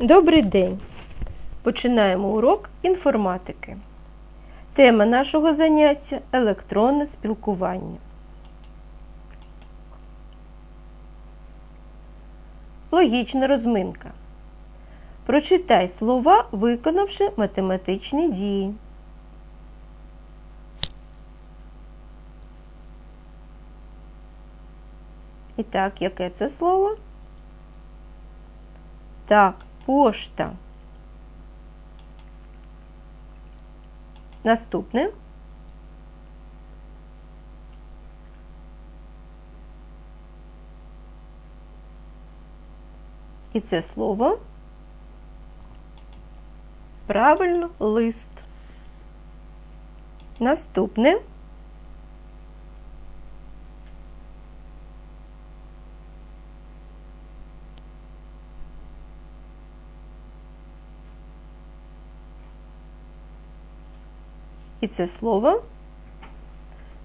Добрий день! Починаємо урок інформатики. Тема нашого заняття електронне спілкування. Логічна розминка. Прочитай слова, виконавши математичні дії. І так, яке це слово? Так, пошта. Наступне. І це слово. Правильно, лист. Наступне. І це слово.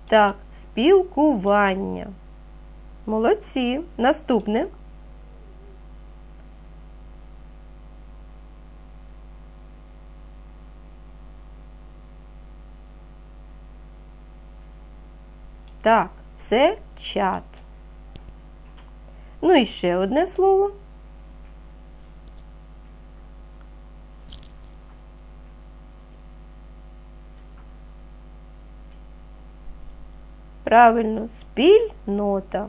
Так, спілкування. Молодці. Наступне. Так, це чат. Ну і ще одне слово. Правильно, спільнота.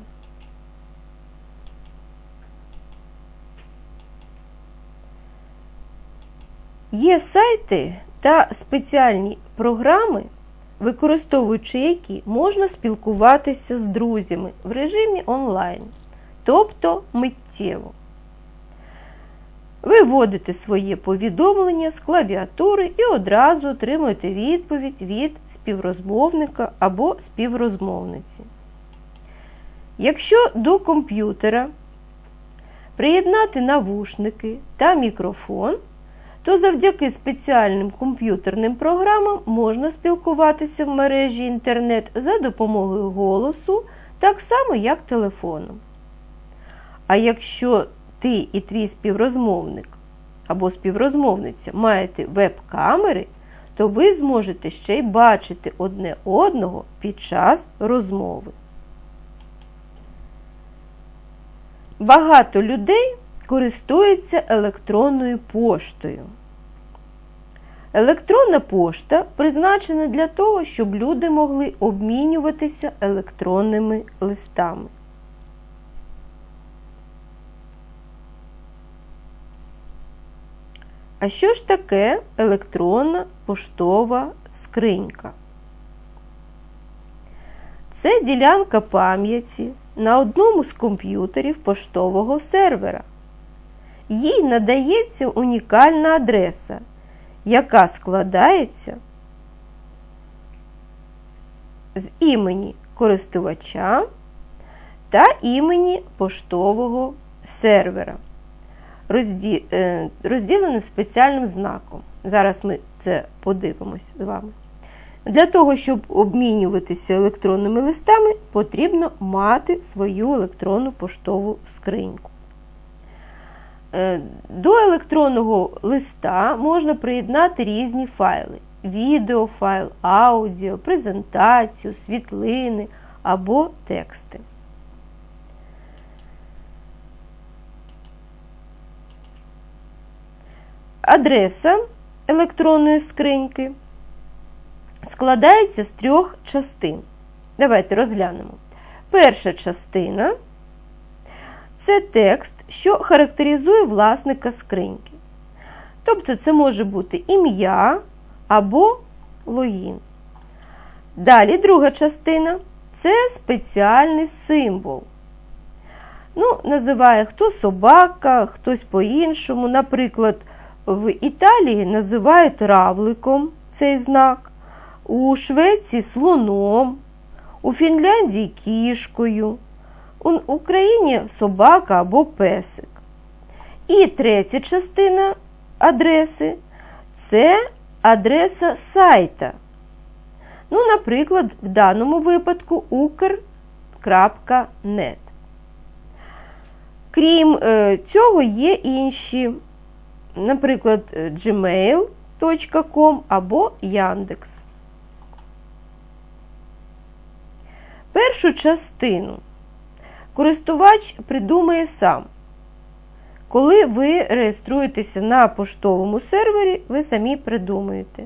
Є сайти та спеціальні програми, використовуючи які можна спілкуватися з друзями в режимі онлайн, тобто миттєво. Ви вводите своє повідомлення з клавіатури і одразу отримуєте відповідь від співрозмовника або співрозмовниці. Якщо до комп'ютера приєднати навушники та мікрофон, то завдяки спеціальним комп'ютерним програмам можна спілкуватися в мережі інтернет за допомогою голосу, так само, як телефоном. А якщо ти і твій співрозмовник або співрозмовниця маєте веб-камери, то ви зможете ще й бачити одне одного під час розмови. Багато людей користуються електронною поштою. Електронна пошта призначена для того, щоб люди могли обмінюватися електронними листами. А що ж таке електронна поштова скринька? Це ділянка пам'яті на одному з комп'ютерів поштового сервера. Їй надається унікальна адреса, яка складається з імені користувача та імені поштового сервера розділеним спеціальним знаком. Зараз ми це подивимось з вами. Для того, щоб обмінюватися електронними листами, потрібно мати свою електронну поштову скриньку. До електронного листа можна приєднати різні файли: відеофайл, аудіо, презентацію, світлини або тексти. Адреса електронної скриньки складається з трьох частин. Давайте розглянемо. Перша частина це текст, що характеризує власника скриньки. Тобто це може бути ім'я або логін. Далі друга частина це спеціальний символ. Ну, Називає хто собака, хтось по-іншому. Наприклад, в Італії називають равликом цей знак, у Швеції слоном, у Фінляндії кішкою, у Україні собака або песик. І третя частина адреси це адреса сайта. Ну, наприклад, в даному випадку ukr.net. Крім е, цього, є інші наприклад, gmail.com або Яндекс. Першу частину користувач придумає сам. Коли ви реєструєтеся на поштовому сервері, ви самі придумуєте.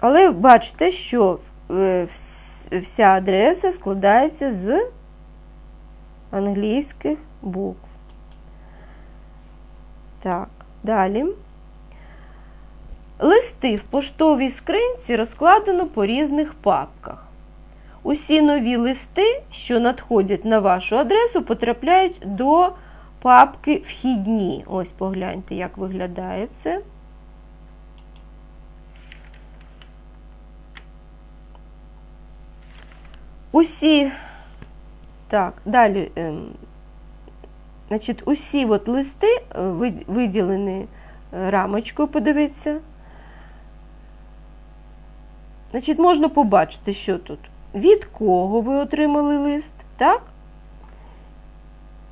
Але бачите, що е, вся адреса складається з англійських букв. Так, далі. Листи в поштовій скринці розкладено по різних папках. Усі нові листи, що надходять на вашу адресу, потрапляють до папки Вхідні. Ось погляньте, як виглядає це. Усі, так, далі, ем, значить, усі от листи е, виділені е, рамочкою, подивіться. Значить, можна побачити, що тут. Від кого ви отримали лист, так?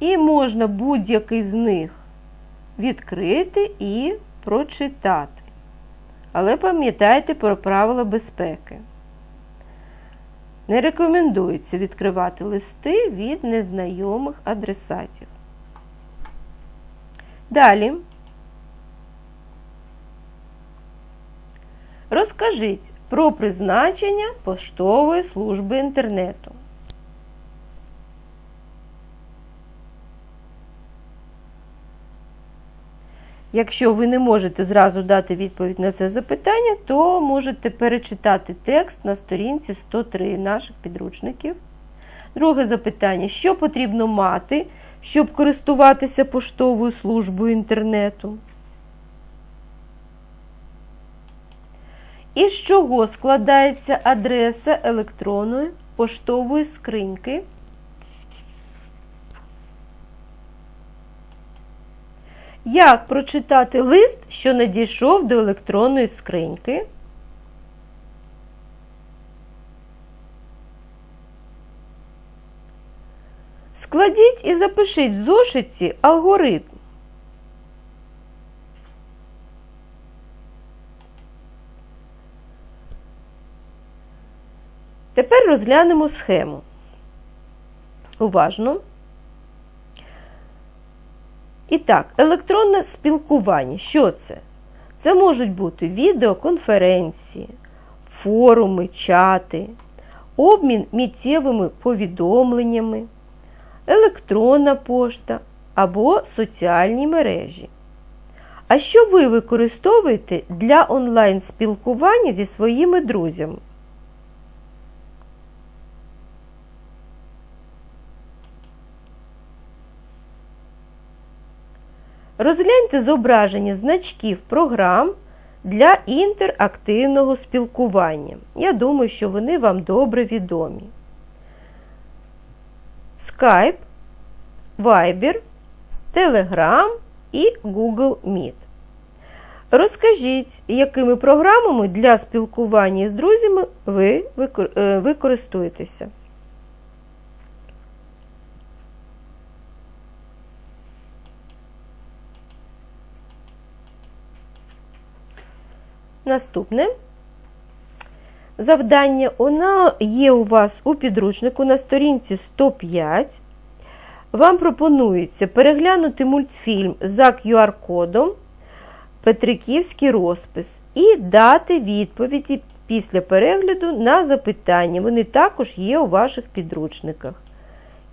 І можна будь-який з них відкрити і прочитати. Але пам'ятайте про правила безпеки. Не рекомендується відкривати листи від незнайомих адресатів. Далі розкажіть про призначення поштової служби інтернету. Якщо ви не можете зразу дати відповідь на це запитання, то можете перечитати текст на сторінці 103 наших підручників. Друге запитання: що потрібно мати, щоб користуватися поштовою службою інтернету? Із чого складається адреса електронної поштової скриньки? Як прочитати лист, що надійшов до електронної скриньки? Складіть і запишіть в зошиті алгоритм. Тепер розглянемо схему. Уважно. І так, електронне спілкування. Що це? Це можуть бути відеоконференції, форуми, чати, обмін миттєвими повідомленнями, електронна пошта або соціальні мережі. А що ви використовуєте для онлайн-спілкування зі своїми друзями? Розгляньте зображення значків програм для інтерактивного спілкування. Я думаю, що вони вам добре відомі. Skype, Viber, Telegram і Google Meet. Розкажіть, якими програмами для спілкування з друзями ви використовуєтеся. Наступне завдання воно є у вас у підручнику на сторінці 105. Вам пропонується переглянути мультфільм за QR-кодом Петриківський розпис і дати відповіді після перегляду на запитання. Вони також є у ваших підручниках.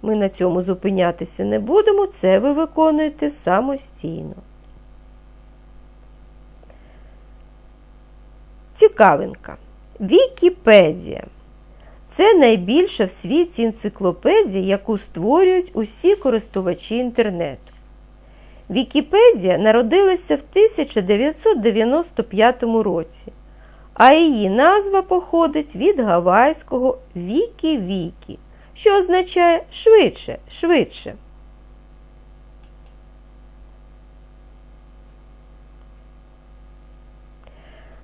Ми на цьому зупинятися не будемо, це ви виконуєте самостійно. Цікавинка. Вікіпедія. Це найбільша в світі енциклопедія, яку створюють усі користувачі інтернету. Вікіпедія народилася в 1995 році, а її назва походить від гавайського Вікі-Вікі, що означає швидше, швидше.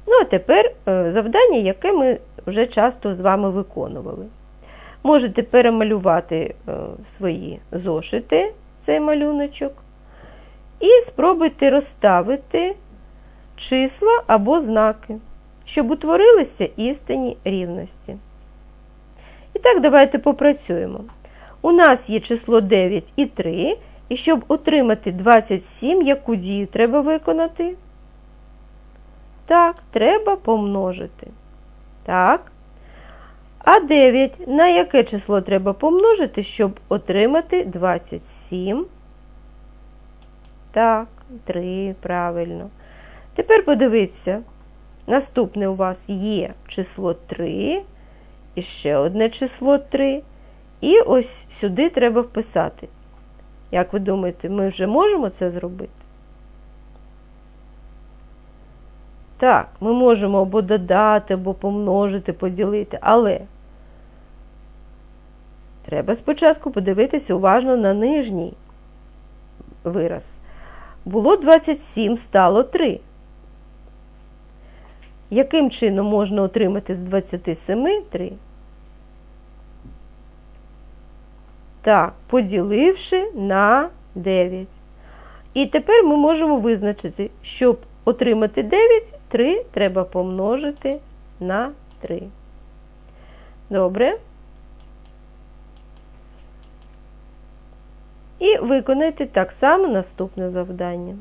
Ну, а тепер е, завдання, яке ми вже часто з вами виконували. Можете перемалювати е, свої зошити цей малюночок. І спробуйте розставити числа або знаки, щоб утворилися істинні рівності. І так, давайте попрацюємо. У нас є число 9 і 3, і щоб отримати 27, яку дію треба виконати? Так, треба помножити. Так. А 9 на яке число треба помножити, щоб отримати 27? Так, 3, правильно. Тепер подивіться, наступне у вас є число 3, і ще одне число 3. І ось сюди треба вписати. Як ви думаєте, ми вже можемо це зробити? Так, ми можемо або додати, або помножити, поділити, але треба спочатку подивитися уважно на нижній вираз. Було 27, стало 3. Яким чином можна отримати з 27 3? Так, поділивши на 9. І тепер ми можемо визначити, щоб отримати 9, 3 треба помножити на 3. Добре. І виконайте так само наступне завдання.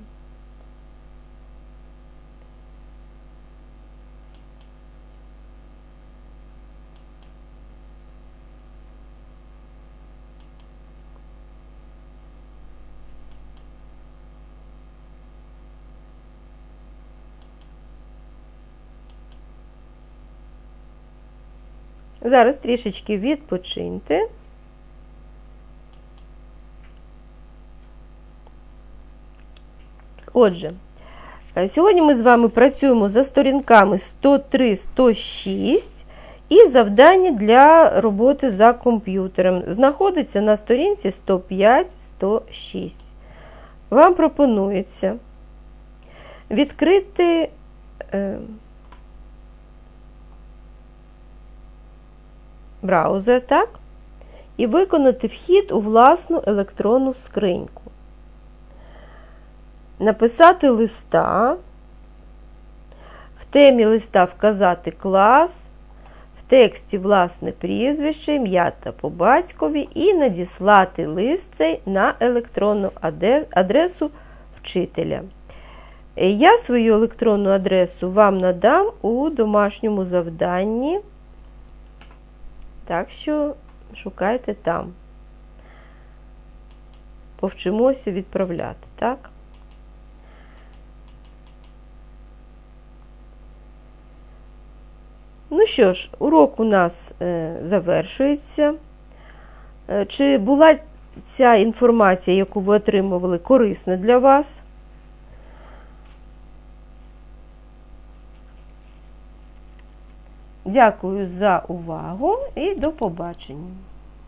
Зараз трішечки відпочиньте. Отже, е, сьогодні ми з вами працюємо за сторінками 103-106 і завдання для роботи за комп'ютером знаходиться на сторінці 105-106. Вам пропонується відкрити браузер, так? І виконати вхід у власну електронну скриньку. Написати листа, в темі листа вказати клас, в тексті власне прізвище, ім'я та по батькові і надіслати лист цей на електронну адресу вчителя. Я свою електронну адресу вам надам у домашньому завданні. Так що шукайте там. Повчимося відправляти, так? Ну що ж, урок у нас е, завершується. Е, чи була ця інформація, яку ви отримували, корисна для вас? Дякую за увагу і до побачення.